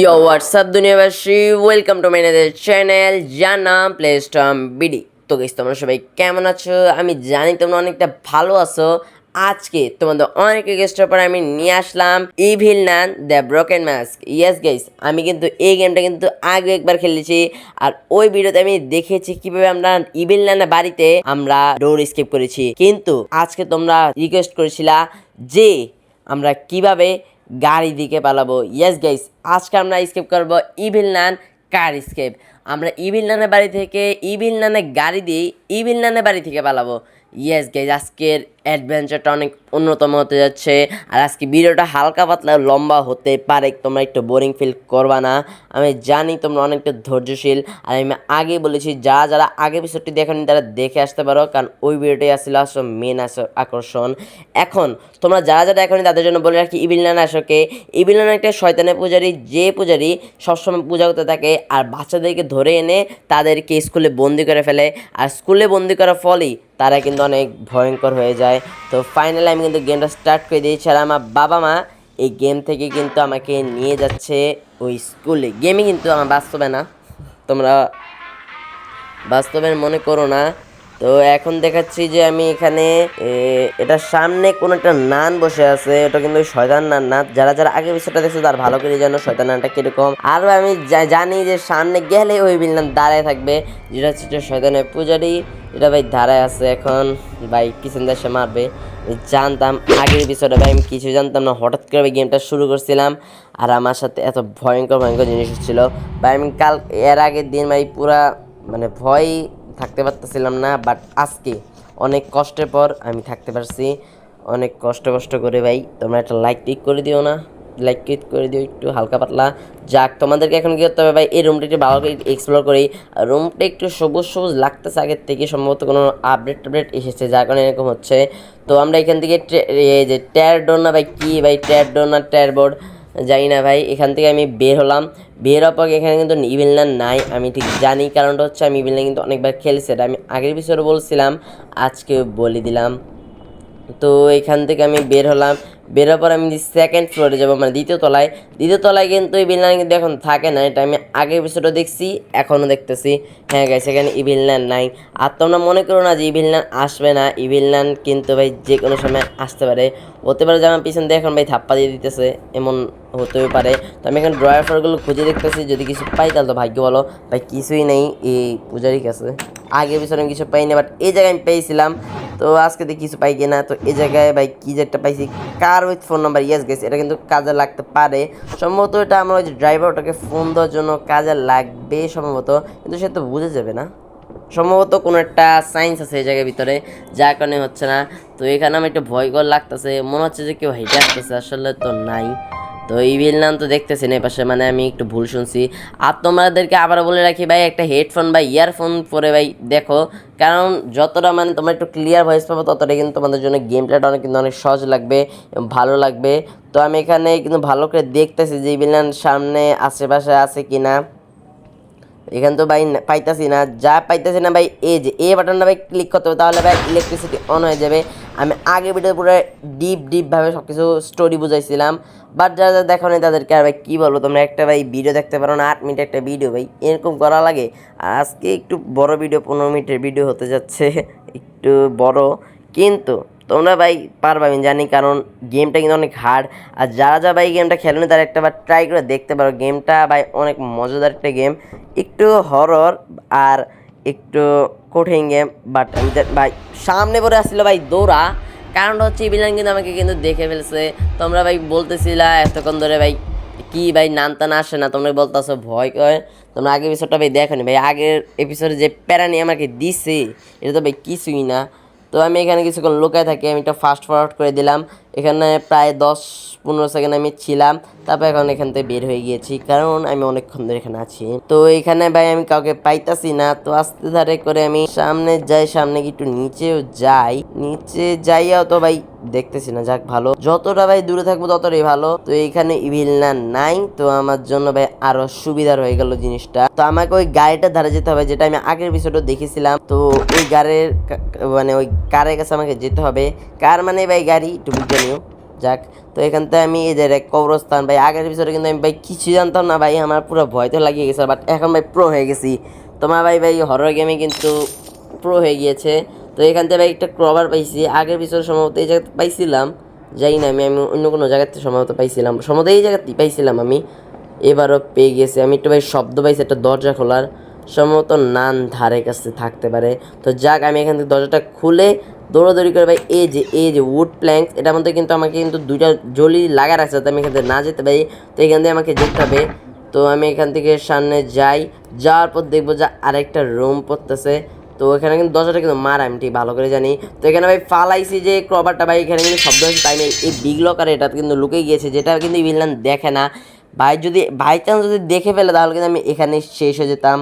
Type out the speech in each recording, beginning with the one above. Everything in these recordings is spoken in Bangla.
ইয়ো হোয়াটসঅ্যাপ দুনিয়াবাসী? ওয়েলকাম টু মাই চ্যানেল যার নাম প্লে স্টম বিডি তো গেস তোমরা সবাই কেমন আছো? আমি জানি তোমরা অনেকটা ভালো আছো। আজকে তোমাদের অনেক রিকোয়েস্টের পর আমি নিয়ে আসলাম evil nun the broken mask yes guys আমি কিন্তু এই গেমটা কিন্তু আগে একবার খেলেছি। আর ওই ভিডিওতে আমি দেখেছি কীভাবে আমরা ইভিল নানের বাড়িতে আমরা ডোর স্কেপ করেছি। কিন্তু আজকে তোমরা রিকোয়েস্ট করেছিলা যে আমরা কীভাবে গাড়ি দিকে পালাবো। ইয়েস গাইস আজকে আমরা স্কেপ করব ইভিল নান কার স্কেপ আমরা ইভিল নানের বাড়ি থেকে ইভিল নানের গাড়ি দিয়ে ইভিল নানের বাড়ি থেকে পালাবো। ইয়েস গাইজ আজকের অ্যাডভেঞ্চারটা অনেক অন্যতম হতে যাচ্ছে। আর আজকে ভিডিওটা হালকা পাতলা, লম্বা হতে পারে, তোমরা একটু বোরিং ফিল করবা না। আমি জানি তোমরা অনেকটা ধৈর্যশীল, আর আমি আগে বলেছি, যারা যারা আগে এপিসোডটি দেখেনি তারা দেখে আসতে পারো, কারণ ওই ভিডিওটাই আসলে আসো মেন আস, আকর্ষণ। এখন, তোমরা যারা যারা এখনই তাদের জন্য বলে রাখি ইবিলনান আসকে। ইবিলনান একটা শয়তানের পূজারি, যে পূজারি সবসময় পূজা করতে থাকে, আর বাচ্চাদেরকে ধরে এনে তাদেরকে স্কুলে বন্দি করে ফেলে। আর স্কুলে বন্দি করার ফলেই তারা কিন্তু অনেক ভয়ঙ্কর হয়ে যায়। তো ফাইনালি আমি কিন্তু গেমটা স্টার্ট করে দিয়েছি আর আমার বাবা মা এই গেম থেকে কিন্তু আমাকে নিয়ে যাচ্ছে ওই স্কুলে গেমই কিন্তু আমার বাস্তবে না। তোমরা বাস্তবে মনে করো না। তো এখন দেখাচ্ছি যে আমি এখানে এটা সামনে কোন একটা নান বসে আছে। ওটা কিন্তু শয়তান নান না। যারা যারা আগে বিষয়টা দেখছে তার ভালো করে জানো শয়তান নানটা কীরকম। আর আমি জানি যে সামনে গেলে ওই বিল্লান দাঁড়ায় থাকবে। যেটা হচ্ছে শয়তানের পূজারি। এটা ভাই ধারায় আছে এখন। ভাই পিছন দেশে মারবে। জানতাম আগের বিষয়টা ভাই আমি কিছু জানতাম না। হঠাৎ করে ভাই গেমটা শুরু করছিলাম আর আমার সাথে এত ভয়ঙ্কর ভয়ঙ্কর জিনিস হচ্ছিল। ভাই আমি কাল, এর আগের দিন ভাই পুরা মানে ভয় থাকতে পারতেছিলাম না বাট আজকে অনেক কষ্টের পর আমি থাকতে পারছি। অনেক কষ্ট কষ্ট করে ভাই তোমরা একটা লাইক টিক করে দিও না। লাইক ক্লিক করে দিও, একটু হালকা পাতলা। যাক, তোমাদেরকে এখন কী করতে হবে ভাই? এই রুমটা একটু ভালো করে এক্সপ্লোর করি। রুমটা একটু সবুজ সবুজ লাগতেছে আগের থেকে, সম্ভবত কোনো আপডেট টাপডেট এসেছে, যার কারণে এরকম হচ্ছে। তো আমরা এখান থেকে এই যে ট্যার ডোর না ভাই, কী ভাই ট্যার ডোর না ট্যার বোর্ড জানি না ভাই, এখান থেকে আমি বের হলাম। বের হওয়ার পর এখানে কিন্তু ইভিলনার নাই, আমি ঠিক জানি। কারণটা হচ্ছে আমি ইভিলনার কিন্তু অনেকবার খেলছি, এটা আমি আগের বিষয়ে বলছিলাম আজকে বলে দিলাম। তো এখান থেকে আমি বের হলাম। বের হওয়ার পর আমি সেকেন্ড ফ্লোরে যাব মানে দ্বিতীয় তলায়। দ্বিতীয় তলায় কিন্তু এই বিল্লান কিন্তু এখন থাকে না, এটা আমি আগের বিষয়টা দেখছি, এখনও দেখতেছি। হ্যাঁ গাইছে এখানে ইভিলনান নাই। আর তোমরা মনে করো না যে ইভিলনান আসবে না ইভিলনান কিন্তু ভাই যে কোনো সময় আসতে পারে। হতে পারে যে আমার পিছন দিয়ে এখন ভাই থাপ্পা দিয়ে দিতেছে, এমন হতেও পারে। তো আমি এখন ড্রয়ার ফ্লোরগুলো খুঁজে দেখতেছি, যদি কিছু পাই তাহলে তো ভাগ্য বলো ভাই কিছুই নেই, এই পূজারির কাছে। আগে পিছনে কিছু পাইনি বাট এই জায়গায় আমি পেয়েছিলাম। তো আজকে দেখি কিছু পাই কিনা। তো এই জায়গায় ভাই কি যে একটা পাইছি car with phone number yes গেছে এটা কিন্তু কাজে লাগতে পারে। সম্ভবত এটা আমরা ওই যে ড্রাইভার ওটাকে ফোন দেওয়ার জন্য কাজে লাগবে সম্ভবত, কিন্তু সে তো বুঝে যাবে না। সম্ভবত কোনো একটা সায়েন্স আছে এই জায়গার ভিতরে, যার কারণে হচ্ছে না। তো এখানে আমার একটু ভয়কর লাগতেছে, মনে হচ্ছে যে কেউ হেঁটে আসতেছে, আসলে তো নাই। তো এই নাম তো দেখতেছি না পাশে মানে আমি একটু ভুল শুনছি। আর তোমাদেরকে আবার বলে রাখি ভাই, একটা হেডফোন বা ইয়ারফোন পরে ভাই দেখো, কারণ যতটা মানে তোমরা একটু ক্লিয়ার ভয়েস পাবো ততটা কিন্তু তোমাদের জন্য গেম প্লেটা অনেক কিন্তু অনেক সহজ লাগবে ভালো লাগবে। তো আমি এখানে কিন্তু ভালো করে দেখতেছি যে বিল্লান সামনে, আশেপাশে আছে কি না এখানে তো ভাই পাইতাছি না, যা পাইতাছি না ভাই, এই যে এ বাটনটা ভাই ক্লিক করতে হবে, তাহলে ভাই ইলেকট্রিসিটি অন হয়ে যাবে। আমি আগে ভিডিও পুরো ডিপ ডিপভাবে সব কিছু স্টোরি বুঝাইছিলাম বাট যারা যারা দেখো না তাদেরকে আর ভাই কী বলব, তোমরা একটা ভাই ভিডিও দেখতে পারো না, আট মিনিট একটা ভিডিও ভাই, এরকম করা লাগে। আজকে একটু বড় ভিডিও পনেরো মিনিটের ভিডিও হতে যাচ্ছে, একটু বড়। কিন্তু তোমরা ভাই পারবা, আমি জানি, কারণ গেমটা কিন্তু অনেক হার্ড আর যারা যারা ভাই গেমটা খেলেনি, তারা একটা বার ট্রাই করে দেখতে পারো। গেমটা ভাই অনেক মজাদার একটা গেম একটু হরর আর একটু কঠিন গেম বাট আমি ভাই, সামনে পরে আসছিল ভাই দৌড়া। কারণটা হচ্ছে ইভিলান কিন্তু আমাকে কিন্তু দেখে ফেলছে। তোমরা ভাই বলতেছিলা এতক্ষণ ধরে ভাই, কি ভাই নানতান আসে না, তোমরা বলতেছো ভয় করে। তোমরা আগের এপিসোডটা ভাই দেখো ভাই আগের এপিসোডে যে প্যারানি আমাকে দিছে, এটা তো ভাই কিছুই না। তো আমি এখানে কিছুক্ষণ লুকায় থাকি আমি একটা ফাস্ট ফরওয়ার্ড করে দিলাম। এখানে প্রায় দশ পনেরো সেকেন্ড আমি ছিলাম, তারপর এখন এখান থেকে বের হয়ে গিয়েছি, কারণ আমি অনেকক্ষণ ধরে এখানে আছি। তো এখানে ভাই আমি কাউকে পাইতাছি না, তো আস্তে ধারে করে আমি সামনে যাই, সামনে কি একটু নিচেও যাই। নিচে যাইয়াও তো ভাই দেখতেছি না, যাক ভালো। যতটা ভাই দূরে থাকব ততটাই ভালো। তো এখানে ইভিল না, নাই। তো আমার জন্য ভাই আরও সুবিধার হয়ে গেল জিনিসটা। তো আমাকে ওই গাড়িটার ধারে যেতে হবে, যেটা আমি আগের বিষয়টা দেখেছিলাম। তো ওই গাড়ির মানে ওই কারের কাছে আমাকে যেতে হবে। কার মানে ভাই গাড়ি? একটু বুঝে নিও। যাক, তো এখান থেকে আমি এই যে কবরস্থান, ভাই, আগের পিছনে কিন্তু আমি, ভাই কিছু জানতাম না, ভাই, আমার পুরো ভয় তো লাগিয়ে গেছে বাট এখন, ভাই প্রো হয়ে গেছি। তোমার ভাই ভাই হরর গেমে কিন্তু প্রো হয়ে গিয়েছে। তো এখান থেকে, ভাই, একটা ক্রবার পাইছি। আগের পিছনে সম্ভবত এই জায়গাতে পাইছিলাম যাই না আমি আমি অন্য কোনো জায়গাতে সম্ভবত পাইছিলাম, সম্ভবত এই জায়গাতেই পাইছিলাম আমি। এবারও পেয়ে গেছি। আমি একটু, ভাই, শব্দ পাইছি, একটা দরজা খোলার। সম্ভবত নান ধারে কাছে থাকতে পারে। তো যাক, আমি এখান থেকে দরজাটা খুলে দৌড়াদৌড়ি করে ভাই, এই যে এই যে উড প্ল্যাঙ্ক এটার মধ্যে কিন্তু আমাকে কিন্তু দুইটা জলি লাগা রাখছে যাতে আমি এখান থেকে না যেতে পারি। তো এখান থেকে আমাকে যেতে হবে। তো আমি এখান থেকে সামনে যাই। যাওয়ার পর দেখব যে আরেকটা রুম পড়তেছে। তো এখানে কিন্তু দরজাটা কিন্তু মার, আমি ঠিক ভালো করে জানি। তো এখানে ভাই ফালাইছি যে ক্রবারটা ভাই, এখানে কিন্তু শব্দ হচ্ছে তাই এই বিগ লকার এটা কিন্তু লুকে গিয়েছে, যেটা কিন্তু ভিলেন দেখে না। ভাই যদি বাই চান্স যদি দেখে ফেলে, তাহলে কিন্তু আমি এখানে শেষ হয়ে যেতাম।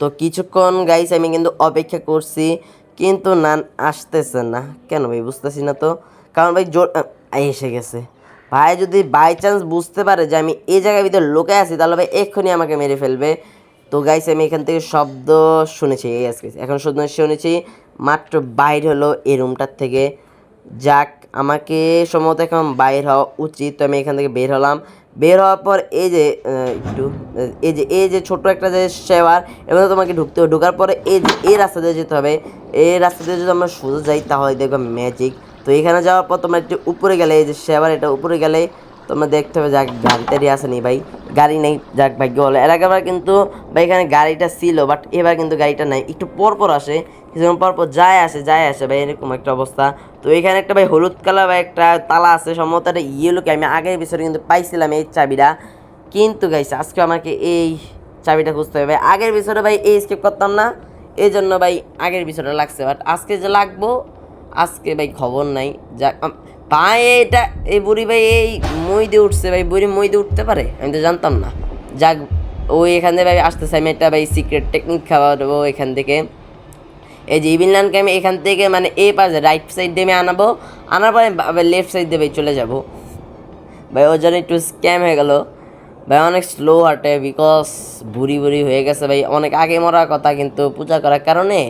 তো কিছুক্ষণ গাইস আমি কিন্তু অপেক্ষা করছি। কিন্তু নান আসতেছে না। কেন ভাই? বুঝতেছি না তো। কারণ ভাই জোর এসে গেছে। ভাই যদি বাই চান্স বুঝতে পারে যে আমি এই জায়গার ভিতরে লোকে আছি, তাহলে ভাই এক্ষুনি আমাকে মেরে ফেলবে। তো গাইছে আমি এখান থেকে শব্দ শুনেছি, এই আজকে। এখন শুধু শুনেছি, মাত্র বাইর হলো এই রুমটার থেকে। যাক, আমাকে সম্ভবত এখন বাইর হওয়া উচিত। তো আমি এখান থেকে বের হলাম। বের হওয়ার পর এই যে একটু এই যে এই যে ছোট একটা যে সেবার এবার তোমাকে ঢুকতে হবে ঢোকার পরে এই যে, এই রাস্তা দিয়ে যেতে হবে। এই রাস্তা দিয়ে যদি আমরা সোজা যাই, তাহলে দেখবে ম্যাজিক তো এখানে যাওয়ার পর তোমার একটু উপরে গেলে, এই যে সেবার এটা উপরে গেলে তোমরা দেখতে হবে যাক গাড়ি টাড়ি আসেনি ভাই। গাড়ি নেই, যাক ভাগ্য বলে এর আগেবার কিন্তু ভাই এখানে গাড়িটা ছিল বাট এবার কিন্তু গাড়িটা নাই। একটু পর পর আসে, কিছুক্ষণ পর পর যায় আসে যায় আসে ভাই, এরকম একটা অবস্থা। তো এখানে একটা ভাই হলুদ কালার বা একটা তালা আছে, সম্ভবত একটা ইয়েলোকে আমি আগের বিষয়ে কিন্তু পাইছিলাম এই চাবিটা। কিন্তু গাইছে আজকে আমাকে এই চাবিটা খুঁজতে হবে। আগের বিষয়টা ভাই এই স্কিপ করতাম না এই জন্য ভাই আগের বিষয়টা লাগছে। বাট আজকে যে লাগবো, আজকে ভাই খবর নাই। যা ভাই এটা এই বুড়ি ভাই, এই মই দিয়ে উঠছে ভাই, বুড়ি মই দিয়ে উঠতে পারে? আমি তো জানতাম না। যাক ওই এখান থেকে ভাই আসতেছে, আমি একটা ভাই সিক্রেট টেকনিক খাওয়াবো এখান থেকে। এই যে ইভিনল্যান্ডকে আমি এখান থেকে মানে এই পাশে রাইট সাইড দিয়ে আমি আনাবো। আনার পরে লেফট সাইড দিয়ে ভাই চলে যাব। ভাই, ওর জন্য একটু স্ক্যাম হয়ে গেল। ভাই, অনেক স্লো হাঁটে বিকজ বুড়ি বুড়ি হয়ে গেছে ভাই। অনেক আগে মরার কথা, কিন্তু পূজা করার কারণে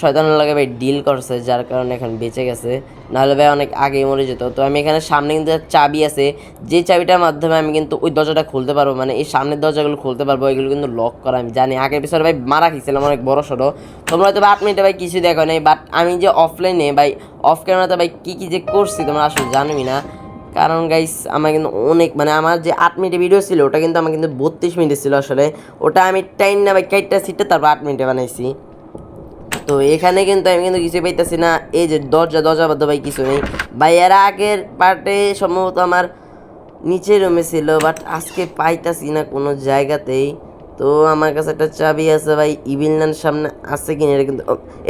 শয়তানের লাগে ভাই ডিল করছে, যার কারণে এখন বেঁচে গেছে। নাহলে ভাই অনেক আগেই মরে যেত। তো আমি এখানে সামনে কিন্তু চাবি আছে। যে চাবিটার মাধ্যমে আমি কিন্তু ওই দরজাটা খুলতে পারব। মানে এই সামনের দরজাগুলো খুলতে পারব, এগুলো কিন্তু লক করা আমি জানি। আগের পিছনে ভাই মারা খেয়েছিলাম, অনেক বড় সড়ো। তোমরা হয়তো বা আট মিনিটে ভাই কিছু দেখো নাই বাট আমি যে অফলাইনে ভাই অফ ক্যামেরাতে ভাই কী কী যে করছি তোমরা আসলে জানোই না। কারণ গাইস আমার কিন্তু অনেক মানে আমার যে আট মিনিটের ভিডিও ছিল, ওটা কিন্তু আমার কিন্তু বত্রিশ মিনিট ছিল আসলে। ওটা আমি টাইম না ভাই কাইটটা সিটটা তারপর আট মিনিটে বানাইছি। তো এখানে কিন্তু আমি কিন্তু কিছু পাইতেছি না। এই যে দরজা দরজা বাধ্য ভাই কিছু নেই। ভাই, এর আগের পার্টে সম্ভবত আমার নিচে রুমে ছিল বাট আজকে পাইতাছি না কোনো জায়গাতেই। তো আমার কাছে একটা চাবি আছে ভাই ইভিলনার সামনে আছে কিনা এটা কিন্তু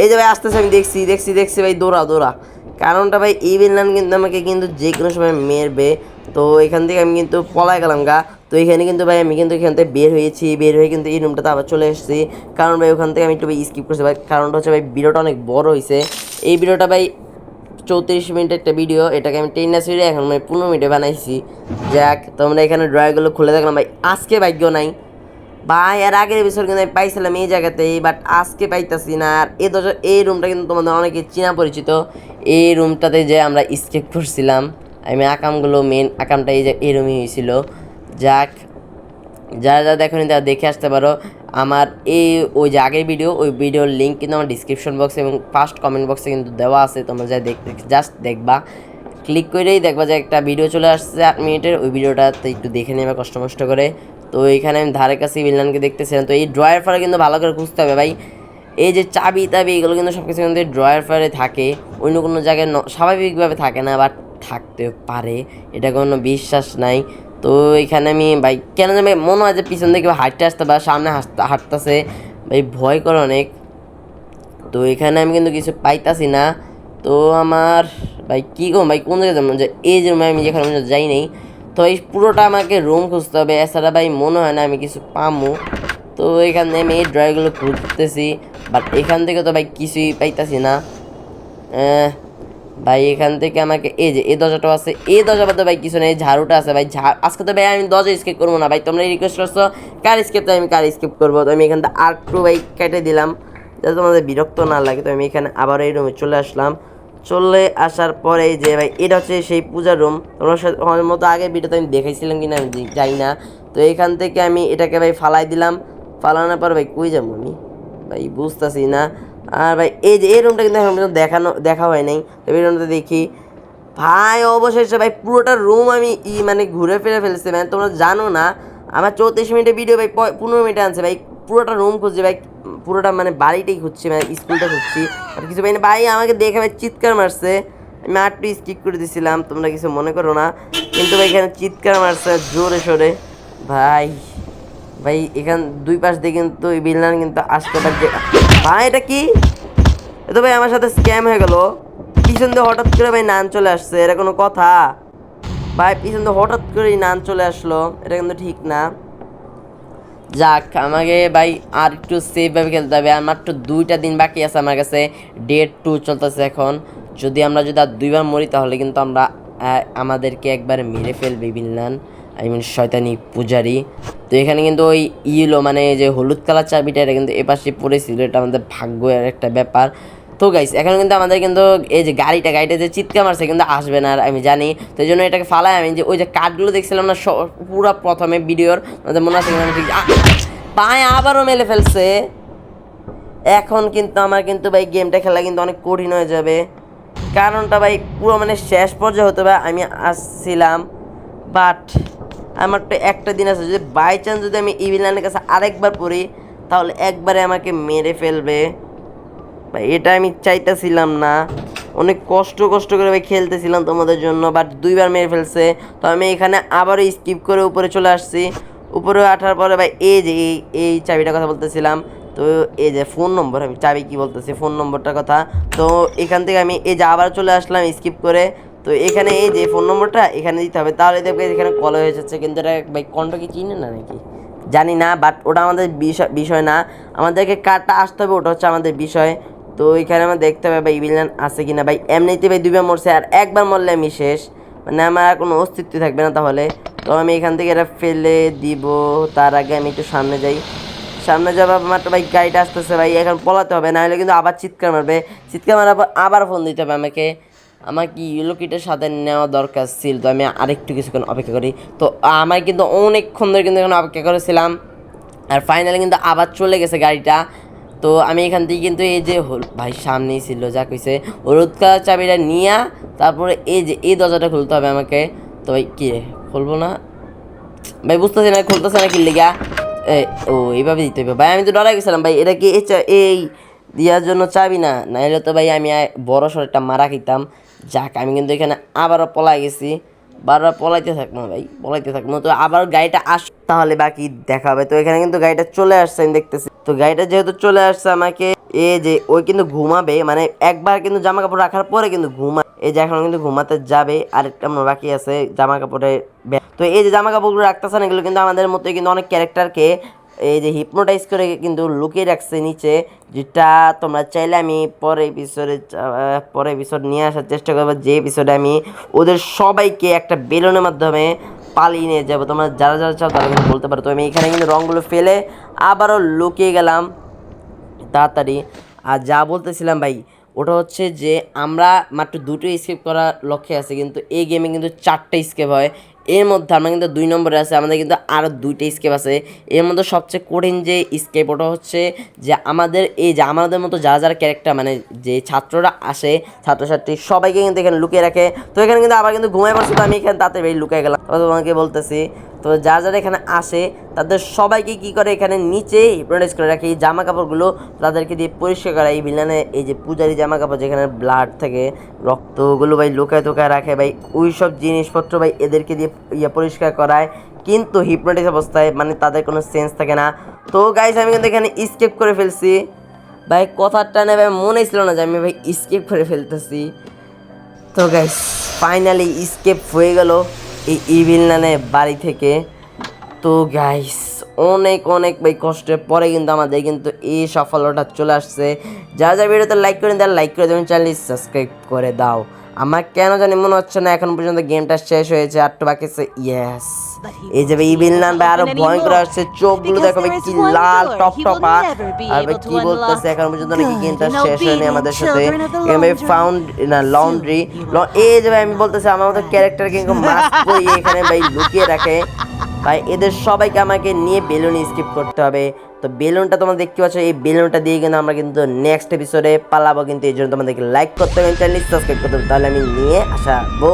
এই যে ভাই, আসতেছে, আমি দেখছি দেখছি দেখছি ভাই, দৌড়া দৌড়া। কারণটা ভাই ইভিলনান কিন্তু আমাকে কিন্তু যে কোনো সময় মেরবে। তো এখান থেকে আমি কিন্তু পলায় গেলাম গা। তো এখানে কিন্তু ভাই আমি কিন্তু এখান থেকে বের হয়েছি, বের হয়ে কিন্তু এই রুমটাতে আবার চলে এসেছি। কারণ ভাই ওখান থেকে আমি একটু স্কিপ করছি, ভাই। কারণটা হচ্ছে ভাই ভিডিওটা অনেক বড় হয়েছে। এই ভিডিওটা ভাই চৌত্রিশ মিনিটের একটা ভিডিও এটাকে আমি টেন না এখন আমি পনেরো মিনিটে বানাইছি। যাক, তোমরা এখানে ড্রয়ারগুলো খুলে দেখলাম ভাই, আজকে ভাগ্য নাই। ভাই, এর আগের বছর কিন্তু আমি পাইছিলাম এই জায়গাতেই বাট আজকে পাইতাছি না। আর এই দশ, এই রুমটা কিন্তু তোমাদের অনেকে চেনা পরিচিত। এই রুমটাতে যে আমরা স্কেপ করছিলাম, আমি আকামগুলো মেন আকামটা এই যে, এই রুমই হয়েছিল। যাক, যারা যারা দেখেনি তারা দেখে আসতে পারো। আমার এই, ওই যে আগের ভিডিও ওই ভিডিওর লিঙ্ক কিন্তু আমার ডিসক্রিপশন বক্সে এবং ফার্স্ট কমেন্ট বক্সে কিন্তু দেওয়া আছে। তোমরা যা দেখ জাস্ট দেখবা। ক্লিক করেই দেখবা যে একটা ভিডিও চলে আসছে আট মিনিটের। ওই ভিডিওটাতে একটু দেখে নেবে কষ্ট মষ্ট করে। তো এখানে আমি ধারে কাছে ভিলনানকে দেখতেছিলাম। তো এই ড্রয়ার ফারে কিন্তু ভালো করে খুঁজতে হবে ভাই। এই যে চাবি তাবি এগুলো কিন্তু সব কিছু কিন্তু ড্রয়ার ফারে থাকে। অন্য কোনো জায়গায় স্বাভাবিকভাবে থাকে না বাট থাকতে পারে। এটা কোনো বিশ্বাস নাই। তো এখানে আমি, ভাই, কেন জানি মনে হয় যে পিছন থেকে হাঁটতে আসতে বা সামনে হাসতে হাঁটতেছে। ভাই, ভয় করে অনেক। তো এখানে আমি কিন্তু কিছু পাইতাছি না। তো আমার, ভাই, কী গো ভাই, কোন জায়গায় যাব? যে এই যে রুমে আমি যেখানে যাই নাই, তো এই পুরোটা আমাকে রুম খুঁজতে হবে। এছাড়া ভাই, মনে হয় না আমি কিছু পামু। তো এখানে আমি এই ড্রয়গুলো খুঁজতেছি বাট এখান থেকে তো ভাই কিছুই পাইতাছি না। ভাই, এখান থেকে আমাকে এই যে, এই দরজাটা আছে। এই দরজা বাদে ভাই কিছু নেই, ঝাড়ুটা আছে ভাই। ঝাড় আজকে তো ভাই আমি দরজা স্কেপ করব না ভাই। তোমরা রিকোয়েস্ট করছ, কার স্কেপ তো আমি কার স্কেপ করব? তো আমি এখান থেকে আর টু ভাই কেটে দিলাম। যাতে তোমাদের বিরক্ত না লাগে, তো আমি এখানে আবার এই রুমে চলে আসলাম। চলে আসার পরে যে ভাই, এটা হচ্ছে সেই পূজার রুম তোমার সাথে মতো আগে ভিডিওতে আমি দেখাইছিলাম কিনা আমি জানি না। তো এখান থেকে আমি এটাকে ভাই ফালাই দিলাম। ফালানোর পর ভাই কই যাব আমি? ভাই বুঝতেছি না। আর ভাই, এই যে, এই রুমটা কিন্তু এখন দেখানো, দেখা হয় নাই। এই রুমটা দেখি। ভাই, অবশেষে ভাই, পুরোটা রুম আমি ই মানে ঘুরে ফিরে ফেলছি মানে তোমরা জানো না। আমার চৌত্রিশ মিনিটের ভিডিও ভাই পনেরো মিনিটে আনছে, ভাই। পুরোটা রুম খুঁজছি, ভাই, পুরোটা মানে বাড়িটাই খুঁজছি মানে স্কুলটা খুঁজছি। আর কিছু ভাই ভাই, আমাকে দেখে ভাই চিৎকার মারছে। আমি আটটু স্কিপ করে দিছিলাম, তোমরা কিছু মনে করো না। কিন্তু ভাই, এখানে চিৎকার মারছে জোরে সোরে ভাই। ভাই, এখান দুই পাশ দিয়ে কিন্তু এই বিল্লান কিন্তু আসতে পারছে ভাই, এটা কি? তো ভাই, আমার সাথে স্ক্যাম হয়ে গেল। পিছন দিয়ে হঠাৎ করে ভাই নান চলে আসছে, এটা কোনো কথা? ভাই, পিছন দিয়ে হঠাৎ করেই নান চলে আসলো, এটা কিন্তু ঠিক না। যাক, আমাকে ভাই আর একটু সেফভাবে খেলতে হবে, আর মাত্র দুইটা দিন বাকি আছে আমার কাছে, ডেট টু চলতেছে এখন। যদি আমরা যদি আর দুইবার মরি, তাহলে কিন্তু আমরা আমাদেরকে একবার মেরে ফেলবে বিল্লান আই মিন শয়তানি পূজারি। তো এখানে কিন্তু ওই ইয়েলো মানে যে হলুদ কালার চাবিটা, এটা কিন্তু এপাশে পড়েছিল এটা আমাদের ভাগ্য ভাগ্যের একটা ব্যাপার। তো গাইস এখন কিন্তু আমাদের কিন্তু এই যে গাড়িটা গাড়িটা যে চিৎকার মারছে কিন্তু আসবে না, আর আমি জানি। তো এই জন্য এটাকে ফালাই আমি যে ওই যে কাঠগুলো দেখছিলাম না পুরো প্রথমে ভিডিওর, আমাদের মনে আছে আমি পায়ে আবারও মেলে ফেলছে। এখন কিন্তু আমার কিন্তু ভাই গেমটা খেলা কিন্তু অনেক কঠিন হয়ে যাবে। কারণটা ভাই পুরো মানে শেষ পর্যায়ে হতে হবে, আমি আসছিলাম। বাট আমার তো একটা দিন আছে, যদি বাই চান্স যদি আমি ইভিলানের কাছে আরেকবার পড়ি, তাহলে একবারে আমাকে মেরে ফেলবে। ভাই, এটা আমি চাইতেছিলাম না। অনেক কষ্ট কষ্ট করে ভাই খেলতেছিলাম তোমাদের জন্য বাট দুইবার মেরে ফেলছে। তো আমি এখানে আবারও স্কিপ করে উপরে চলে আসছি। উপরে আঠার পরে ভাই, এই যে এই এই চাবিটার কথা বলতেছিলাম, তো এই যে ফোন নম্বর আমি চাবি কি বলতেছি ফোন নম্বরটার কথা। তো এখান থেকে আমি এই যে আবার চলে আসলাম স্কিপ করে। তো এখানে এই যে ফোন নম্বরটা এখানে দিতে হবে। তাহলে দেখবে এখানে কল হয়ে যাচ্ছে। কিন্তু এটা ভাই, কণ্ঠ কি চিনে না নাকি? জানি না বাট ওটা আমাদের বিষয় বিষয় না। আমাদেরকে কার্ডটা আসতে হবে, ওটা হচ্ছে আমাদের বিষয়। তো এখানে আমার দেখতে হবে ভাই ভিলেন আছে কিনা। ভাই এমনিতে ভাই দুইবার মরছে, আর একবার মরলে আমি শেষ। মানে আমার আর কোনো অস্তিত্ব থাকবে না তাহলে। তো আমি এখান থেকে এটা ফেলে দিব। তার আগে আমি একটু সামনে যাই। সামনে যাব মাত্র ভাই, গাড়িটা আসতেছে ভাই। এখন পলাতে হবে, না হলে কিন্তু আবার চিৎকার মারবে। চিৎকার মারার পর আবার ফোন দিতে হবে আমাকে। আমার কি ইউলো কিটের সাথে নেওয়া দরকার ছিল? তো আমি আরেকটু কিছুক্ষণ অপেক্ষা করি। তো আমার কিন্তু অনেকক্ষণ ধরে কিন্তু এখন অপেক্ষা করেছিলাম। আর ফাইনালি কিন্তু আবার চলে গেছে গাড়িটা। তো আমি এখান থেকে কিন্তু এই যে ভাই সামনেই ছিল যা কইছে হলুদ কালার চাবিটা নিয়া তারপরে এই যে এই দরজাটা খুলতে হবে আমাকে। তো ভাই কি? খুলবো না? ভাই বুঝতেছি না খুলতেছে না কি এ, ও এইভাবে দিতে হবে। ভাই আমি তো ডরাই গেছিলাম ভাই এটা কি এই দেওয়ার জন্য চাবি না? নাইলে তো ভাই আমি বড় সড় একটা মারা খেতাম। যাক, আমি কিন্তু এখানে আবারও পলাই গেছি। বারবার পলাইতে থাকব ভাই, পলাইতে থাকব তো আবার গাড়িটা আস, তাহলে বাকি দেখা হবে। তো এখানে কিন্তু গাড়িটা চলে আসছে, আমি দেখতেছি। তো গাড়িটা যেহেতু চলে আসছে আমাকে এই যে ওই কিন্তু ঘুমাবে মানে একবার কিন্তু জামা কাপড় রাখার পরে কিন্তু ঘুমা এই যে, এখন কিন্তু ঘুমাতে যাবে, আরেকটা আমার বাকি আছে জামা কাপড়ে তো এই যে জামা কাপড়গুলো রাখতেছে না এগুলো কিন্তু আমাদের মতো কিন্তু অনেক ক্যারেক্টারকে এই যে হিপনোটাইজ করে কিন্তু লুকিয়ে রাখছে নিচে, যেটা তোমরা চাইলে আমি পরে এপিসোডে পরে এপিসোড নিয়ে আসার চেষ্টা করব। যে এপিসোডে আমি ওদের সবাইকে একটা বেলুনের মাধ্যমে পালিয়ে নিয়ে যাব। তোমরা যারা যারা চাও তারা কিন্তু বলতে পারো। তো আমি এখানে কিন্তু রঙগুলো ফেলে আবারও লুকিয়ে গেলাম তাড়াতাড়ি। আর যা বলতেছিলাম ভাই, ওটা হচ্ছে যে আমরা মাত্র দুটো স্কেপ করার লক্ষ্যে আছে, কিন্তু এই গেমে কিন্তু চারটে স্কেপ হয়। এর মধ্যে আমরা কিন্তু দুই নম্বরে আছে, আমাদের কিন্তু আরও দুইটা স্কেপ আছে। এর মধ্যে সবচেয়ে কঠিন যে স্কেপ ওটা হচ্ছে যে আমাদের এই যে আমাদের মতো যারা যারা ক্যারেক্টার মানে যে ছাত্ররা আসে, ছাত্রছাত্রী, সবাইকে কিন্তু এখানে লুকিয়ে রাখে। তো এখানে কিন্তু আবার কিন্তু ঘুমাই পড়ছে, তো আমি এখানে তাতে বেরিয়ে লুকিয়ে গেলাম। তোমাকে বলতেছি তো যারা যারা এখানে আসে, তাদের সবাইকে কি করে এখানে নিচে হিপনোটাইজ করে রাখে? এই জামা কাপড়গুলো তাদেরকে দিয়ে পরিষ্কার করা। এই ভিলানে এই যে পূজারি জামা কাপড় যেখানে ব্লাড থাকে রক্ত ওগুলো ভাই লুকায় টুকায় রাখে ভাই। ওই সব জিনিসপত্র ভাই এদেরকে দিয়ে ইয়ে পরিষ্কার করায়। কিন্তু হিপনোটাইজ অবস্থায় মানে তাদের কোনো সেন্স থাকে না। তো গাইস আমি কিন্তু এখানে স্কেপ করে ফেলছি। ভাই কথার টানে ভাই মনে ছিল না যে আমি ভাই স্কেপ করে ফেলতেছি। তো গাইস ফাইনালি স্কেপ হয়ে গেল। এই ইভিল নানে বাড়ি থেকে। তো গাইস অনেক অনেক ভাই কষ্টের পরে কিন্তু আমাদের কিন্তু এই সফলতা চলে আসছে। যা যা ভিডিওতে লাইক করে দেন লাইক করে দেবেন চ্যানেলটি সাবস্ক্রাইব করে দাও। আমার কেন জানি মনে হচ্ছে না এখন পর্যন্ত গেমটা শেষ হয়েছে আর তো বাকি আছে ইয়েস এই যে ভাই ইবিল নাম ভাই আরও ভয়ঙ্কর আসছে চোখগুলো দেখো ভাই কি লাল টপ টপ আর ভাই কি বলতেছে এখন পর্যন্ত নাকি গেমটা শেষ হয়নি আমাদের সাথে। এখানে ফাউন্ড না লন্ড্রি এই যে ভাই আমি বলতেছি আমার মতো ক্যারেক্টার কিন্তু মাস্ক পরিয়ে এখানে ভাই লুকিয়ে রাখে। ভাই এদের সবাইকে আমাকে নিয়ে বেলুন স্কিপ করতে হবে। তো বেলুনটা তোমরা দেখতে পাচ্ছ, এই বেলুনটা দিয়ে কিন্তু আমরা কিন্তু নেক্সট এপিসোডে পালাবো। কিন্তু এই জন্য তোমাদেরকে লাইক করতে হবে সাবস্ক্রাইব করতে হবে। তাহলে আমি নিয়ে আসাবো